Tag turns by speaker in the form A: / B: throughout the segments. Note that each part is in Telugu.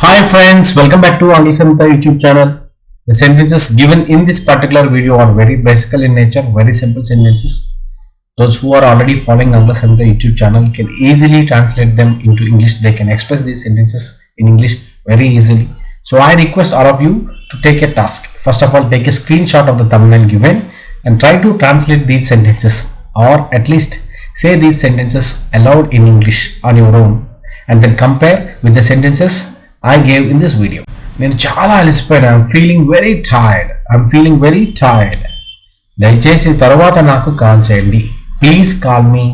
A: Hi friends, welcome back to Angla Samhita YouTube channel. The sentences given in this particular video are very basic in nature, very simple sentences. Those who are already following Angla Samhita YouTube channel can easily translate them into English. They can express these sentences in English very easily. So I request all of you to take a task. First of all, take a screenshot of the thumbnail given and try to translate these sentences or at least say these sentences aloud in English on your own and then compare with the sentences I gave in this video నేను చాలా అలసిపోయాను. I'm feeling very tired I'm feeling very tired దయచేసి తర్వాత నాకు కాల్ చేయండి. ప్లీజ్ కాల్ మీ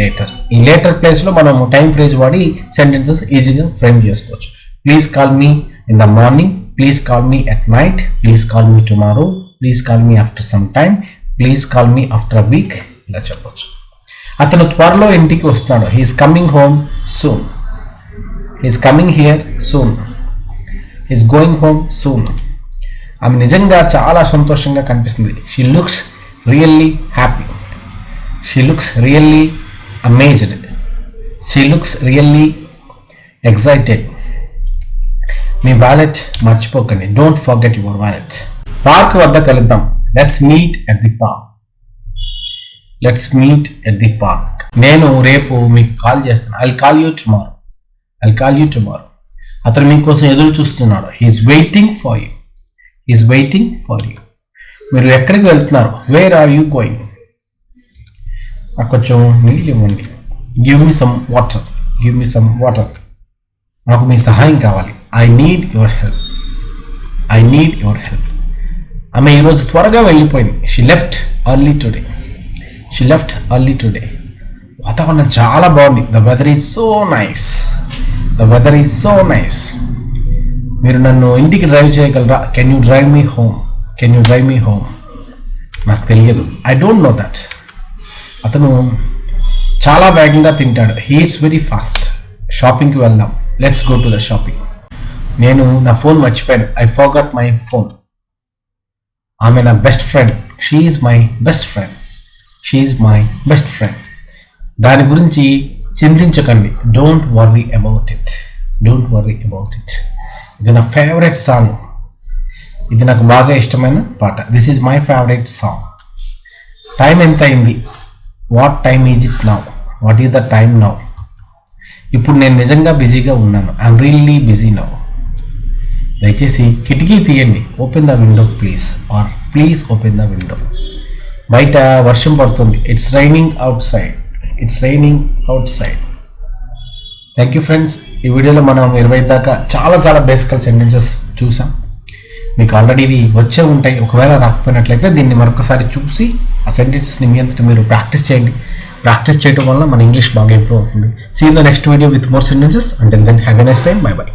A: లేటర్ ఈ లేటర్ ప్లేస్లో మనం టైం ఫ్రేజ్ వాడి సెంటెన్సెస్ ఈజీగా ఫ్రేమ్ చేసుకోవచ్చు. Please call me in the morning please call me at night please call me tomorrow please call me after some time please call me after a week ఇలా చెప్పొచ్చు. అతను త్వరలో ఇంటికి వస్తున్నాడు. He's coming home soon is coming here soon is going home soon ఆమె నిజంగా చాలా సంతోషంగా కనిపిస్తుంది. She looks really happy she looks really amazed she looks really excited me wallet మర్చిపోకండి. Don't forget your wallet park వద్ద కలుద్దాం. Let's meet at the park let's meet at the park నేను రేపు మీకు కాల్ చేస్తాను. I call you tomorrow I call you tomorrow అతను మీకోసం ఎదురు చూస్తున్నాడు. He's waiting for you is waiting for you మీరు ఎక్కడికి వెళ్తున్నారు? వేర్ ఆర్ యూ గోయింగ్ నాకు కొంచెం నీళ్ళు ఇవ్వండి. Give me some water give me some water నాకు మీ సహాయం కావాలి. I need your help I need your help ఆమె ఈరోజు త్వరగా వెళ్ళిపోయింది. She left early today she left early today వాతావరణం చాలా బాగుంది. The weather is so nice the weather is so nice మీరు నన్ను ఇంటికి డ్రైవ్ చేయగలరా? Can you drive me home can you drive me home నాకు తెలియదు. ఐ డోంట్ నో దట్ అతను చాలా వేగంగా తింటాడు. హీట్స్ వెరీ ఫాస్ట్ షాపింగ్కి వెళ్దాం. Let's go to the shopping నేను నా ఫోన్ మర్చిపోయాను. ఐ ఫోగట్ మై ఫోన్ ఆమె నా best friend she's my best friend she's my best friend దాని గురించి చింతించకండి. Don't worry about it don't worry about it ఇది నా ఫేవరెట్ సాంగ్ ఇది నాకు బాగా ఇష్టమైన పాట. This is my favourite song time ఎంత అయింది what time is it now what is the time now ఇప్పుడు నేను నిజంగా బిజీగా ఉన్నాను. ఐఎమ్ రియల్లీ బిజీ నౌ దయచేసి కిటికీ తీయండి. Open the window please or please open the window బయట వర్షం పడుతుంది. It's raining outside it's raining outside thank you friends ఈ వీడియోలో మనం ఇరవై దాకా చాలా చాలా బేసికల్ సెంటెన్సెస్ చూసాం. మీకు ఆల్రెడీ ఇవి వచ్చే ఉంటాయి. ఒకవేళ రాకపోయినట్లయితే దీన్ని మరొకసారి చూసి ఆ సెంటెన్సెస్ని మీ అంతటి మీరు ప్రాక్టీస్ చేయండి. ప్రాక్టీస్ చేయడం వల్ల మన ఇంగ్లీష్ బాగా ఇంప్రూవ్ అవుతుంది. See the next video with more sentences అంటే then have a time bye bye